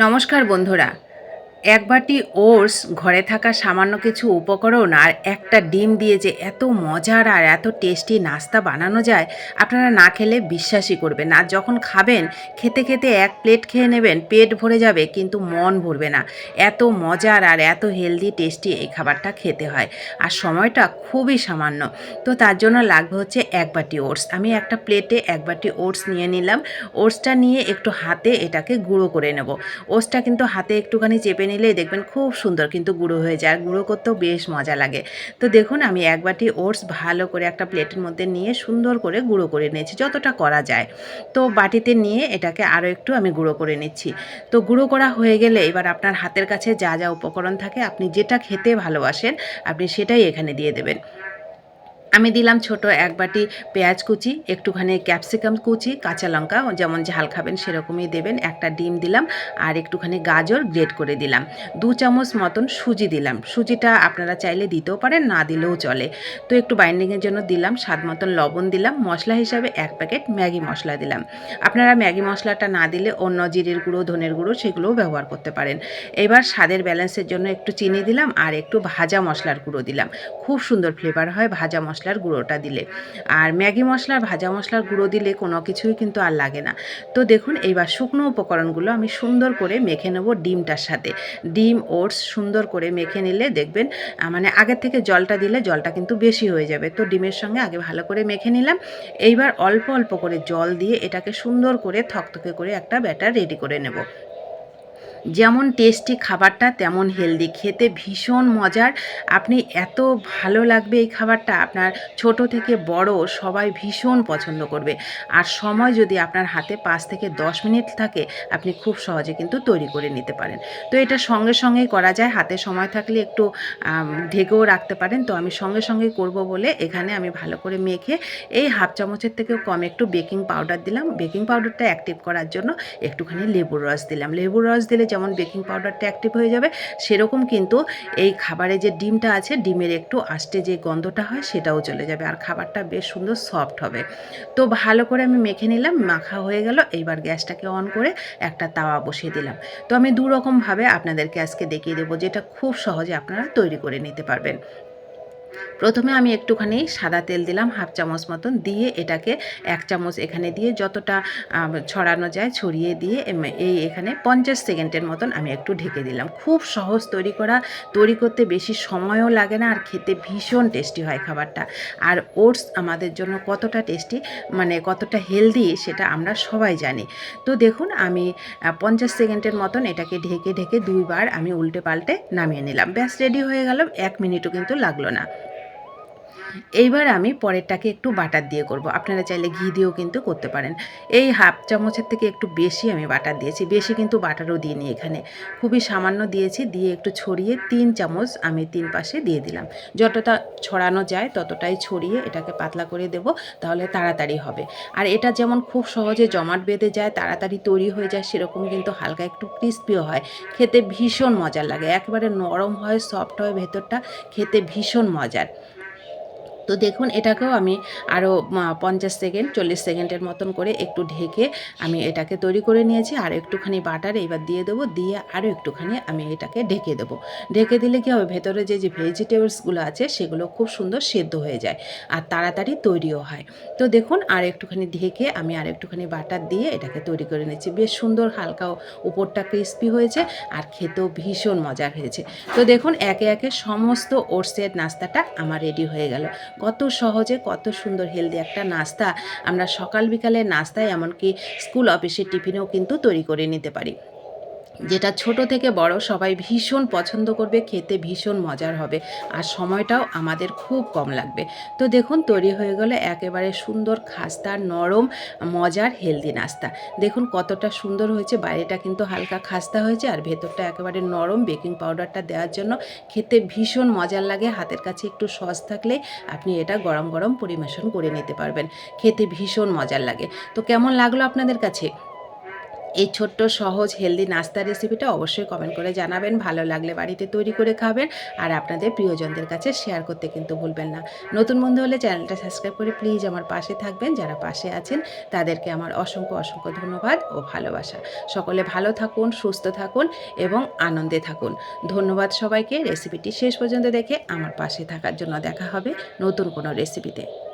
নমস্কার বন্ধুরা। এক বাটি ওটস, ঘরে থাকা সামান্য কিছু উপকরণ আর একটা ডিম দিয়ে যে এত মজার আর এত টেস্টি নাস্তা বানানো যায়, আপনারা না খেলে বিশ্বাসই করবেন না। যখন খাবেন, খেতে খেতে এক প্লেট খেয়ে নেবেন, পেট ভরে যাবে, কিন্তু মন ভরবে না। এত মজার আর এত হেলদি, টেস্টি এই খাবারটা খেতে হয়। আর সময়টা খুবই সামান্য। তো তার জন্য লাগবে হচ্ছে এক বাটি ওটস। আমি একটা প্লেটে এক বাটি ওটস নিয়ে নিলাম। ওটসটা নিয়ে একটু হাতে এটাকে গুঁড়ো করে নেব। ওটসটা কিন্তু হাতে একটুখানি চেপে নিলেই দেখবেন খুব সুন্দর কিন্তু গুঁড়ো হয়ে যায়। আর গুঁড়ো করতেও বেশ মজা লাগে। তো দেখুন, আমি এক বাটি ওটস ভালো করে একটা প্লেটের মধ্যে নিয়ে সুন্দর করে গুঁড়ো করে নিয়েছি, যতটা করা যায়। তো বাটিতে নিয়ে এটাকে আরও একটু আমি গুঁড়ো করে নিচ্ছি। তো গুঁড়ো করা হয়ে গেলে এবার আপনার হাতের কাছে যা যা উপকরণ থাকে, আপনি যেটা খেতে ভালোবাসেন, আপনি সেটাই এখানে দিয়ে দেবেন। আমি দিলাম ছোট এক বাটি পেঁয়াজ কুচি, একটুখানি ক্যাপসিকাম কুচি, কাঁচা লঙ্কা, যেমন ঝাল খাবেন সেরকমই দেবেন। একটা ডিম দিলাম আর একটুখানি গাজর গ্রেট করে দিলাম। দু চামচ মতন সুজি দিলাম। সুজিটা আপনারা চাইলে দিতেও পারেন, না দিলেও চলে। তো একটু বাইন্ডিংয়ের জন্য দিলাম, স্বাদ মতন লবণ দিলাম, মশলা হিসাবে এক প্যাকেট ম্যাগি মশলা দিলাম। আপনারা ম্যাগি মশলাটা না দিলে অন্য জিরের গুঁড়ো, ধনের গুঁড়ো সেগুলোও ব্যবহার করতে পারেন। এবার স্বাদের ব্যালেন্সের জন্য একটু চিনি দিলাম আর একটু ভাজা মশলার গুঁড়ো দিলাম। খুব সুন্দর ফ্লেভার হয় ভাজা মশলার গুঁড়োটা দিলে। আর ম্যাগি মশলার ভাজা মশলার গুঁড়ো দিলে কোনো কিছুই কিন্তু আর লাগে না। তো দেখুন, এইবার শুকনো উপকরণগুলো আমি সুন্দর করে মেখে নেব ডিমটার সাথে। ডিম, ওটস সুন্দর করে মেখে নিলে দেখবেন মানে আগের থেকে জলটা দিলে জলটা কিন্তু বেশি হয়ে যাবে। তো ডিমের সঙ্গে আগে ভালো করে মেখে নিলাম। এইবার অল্প অল্প করে জল দিয়ে এটাকে সুন্দর করে থকথকে করে একটা ব্যাটার রেডি করে নেব। যেমন টেস্টি খাবারটা, তেমন হেলদি খেতে ভীষণ মজার। আপনি এত ভালো লাগবে এই খাবারটা, আপনার ছোট থেকে বড় সবাই ভীষণ পছন্দ করবে। আর সময় যদি আপনার হাতে পাঁচ থেকে দশ মিনিট থাকে, আপনি খুব সহজে কিন্তু তৈরি করে নিতে পারেন। তো এটা সঙ্গে সঙ্গেই করা যায়। হাতে সময় থাকলে একটু ঢেকেও রাখতে পারেন। তো আমি সঙ্গে সঙ্গে করব বলে এখানে আমি ভালো করে মেখে এই হাফ চামচের থেকেও কম একটু বেকিং পাউডার দিলাম। বেকিং পাউডারটা অ্যাক্টিভ করার জন্য একটুখানি লেবুর রস দিলাম। লেবুর রস দিলে যেমন বেকিং পাউডারটা অ্যাক্টিভ হয়ে যাবে, সেরকম কিন্তু এই খাবারে যে ডিমটা আছে, ডিমের একটু আস্তে যে গন্ধটা হয়, সেটাও চলে যাবে। আর খাবারটা বেশ সুন্দর সফট হবে। তো ভালো করে আমি মেখে নিলাম, মাখা হয়ে গেল। এইবার গ্যাসটাকে অন করে একটা তাওয়া বসিয়ে দিলাম। তো আমি দুরকমভাবে আপনাদেরকে আজকে দেখিয়ে দেবো, যেটা খুব সহজে আপনারা তৈরি করে নিতে পারবেন। প্রথমে আমি একটুখানি সাদা তেল দিলাম, হাফ চামচ মতন দিয়ে এটাকে এক চামচ এখানে দিয়ে যতটা ছড়ানো যায় ছড়িয়ে দিয়ে এই এখানে পঞ্চাশ সেকেন্ডের মতন আমি একটু ঢেকে দিলাম। খুব সহজ তৈরি করা, তৈরি করতে বেশি সময়ও লাগে না আর খেতে ভীষণ টেস্টি হয় খাবারটা। আর ওটস আমাদের জন্য কতটা টেস্টি মানে কতটা হেলদি সেটা আমরা সবাই জানি। তো দেখুন আমি পঞ্চাশ সেকেন্ডের মতন এটাকে ঢেকে ঢেকে দুইবার আমি উল্টে পাল্টে নামিয়ে নিলাম। ব্যাস, রেডি হয়ে গেল, এক মিনিটও কিন্তু লাগল না। এইবার আমি পরেরটাকে একটু বাটার দিয়ে করব। আপনারা চাইলে ঘি দিয়েও কিন্তু করতে পারেন। এই হাফ চামচের থেকে একটু বেশি আমি বাটার দিয়েছি। বেশি কিন্তু বাটারও দিইনি এখানে। খুবই সামান্য দিয়েছি। দিয়ে একটু ছড়িয়ে তিন চামচ আমি তিন পাশে দিয়ে দিলাম। যতটা ছড়ানো যায় ততটাই ছড়িয়ে এটাকে পাতলা করে দেব, তাহলে তাড়াতাড়ি হবে। আর এটা যেমন খুব সহজে জমাট বেঁধে যায়, তাড়াতাড়ি তৈরি হয়ে যায়, সেরকম কিন্তু হালকা একটু ক্রিস্পিও হয়। খেতে ভীষণ মজার লাগে। একেবারে নরম হয়, সফট হয় ভেতরটা। খেতে ভীষণ মজার। তো দেখুন, এটাকেও আমি আরও পঞ্চাশ সেকেন্ড, চল্লিশ সেকেন্ডের মতন করে একটু ঢেকে আমি এটাকে তৈরি করে নিয়েছি। আর একটুখানি বাটার এবার দিয়ে দেবো, দিয়ে আরও একটুখানি আমি এটাকে ঢেকে দেবো। ঢেকে দিলে কী হবে, ভেতরে যে যে, ভেজিটেবলসগুলো আছে, সেগুলো খুব সুন্দর সেদ্ধ হয়ে যায় আর তাড়াতাড়ি তৈরিও হয়। তো দেখুন, আর একটুখানি ঢেকে আমি আর একটুখানি বাটার দিয়ে এটাকে তৈরি করে নিয়েছি। বেশ সুন্দর হালকা উপরটা ক্রিস্পি হয়েছে আর খেতেও ভীষণ মজার হয়েছে। তো দেখুন, একে একে সমস্ত ওটসের নাস্তাটা আমার রেডি হয়ে গেল। কত সহজে, কত সুন্দর হেলদি একটা নাস্তা। আমরা সকাল বিকালের নাস্তায় এমনকি স্কুল অফিসের টিফিনেও কিন্তু তৈরি করে নিতে পারি। যেটা ছোট থেকে বড় সবাই ভীষণ পছন্দ করবে, খেতে ভীষণ মজার হবে আর সময়টাও আমাদের খুব কম লাগবে। তো দেখুন, তৈরি হয়ে গেলে একেবারে সুন্দর খাস্তা নরম, মজার, হেলদি নাস্তা। দেখুন কতটা সুন্দর হয়েছে, বাইরেটা কিন্তু হালকা খাস্তা হয়েছে আর ভেতরটা একেবারে নরম বেকিং পাউডারটা দেওয়ার জন্য খেতে ভীষণ মজার লাগে, হাতের কাছে একটু সস থাকলে আপনি এটা গরম গরম পরিবেশন করে নিতে পারবেন, খেতে ভীষণ মজার লাগে। তো কেমন লাগল আপনাদের কাছে? এই ছোট্ট, সহজ হেলদি নাস্তা রেসিপিটা অবশ্যই কমেন্ট করে জানাবেন। ভালো লাগলে বাড়িতে তৈরি করে খাবেন। আর আপনাদের প্রিয়জনদের কাছে শেয়ার করতে কিন্তু ভুলবেন না। নতুন বন্ধু হলে চ্যানেলটা সাবস্ক্রাইব করে প্লিজ আমার পাশে থাকবেন। যারা পাশে আছেন, তাদেরকে আমার অসংখ্য অসংখ্য ধন্যবাদ ও ভালোবাসা। সকলে ভালো থাকুন, সুস্থ থাকুন এবং আনন্দে থাকুন। ধন্যবাদ সবাইকে। রেসিপিটি শেষ পর্যন্ত দেখে আমার পাশে থাকার জন্য দেখা হবে নতুন কোনো রেসিপিতে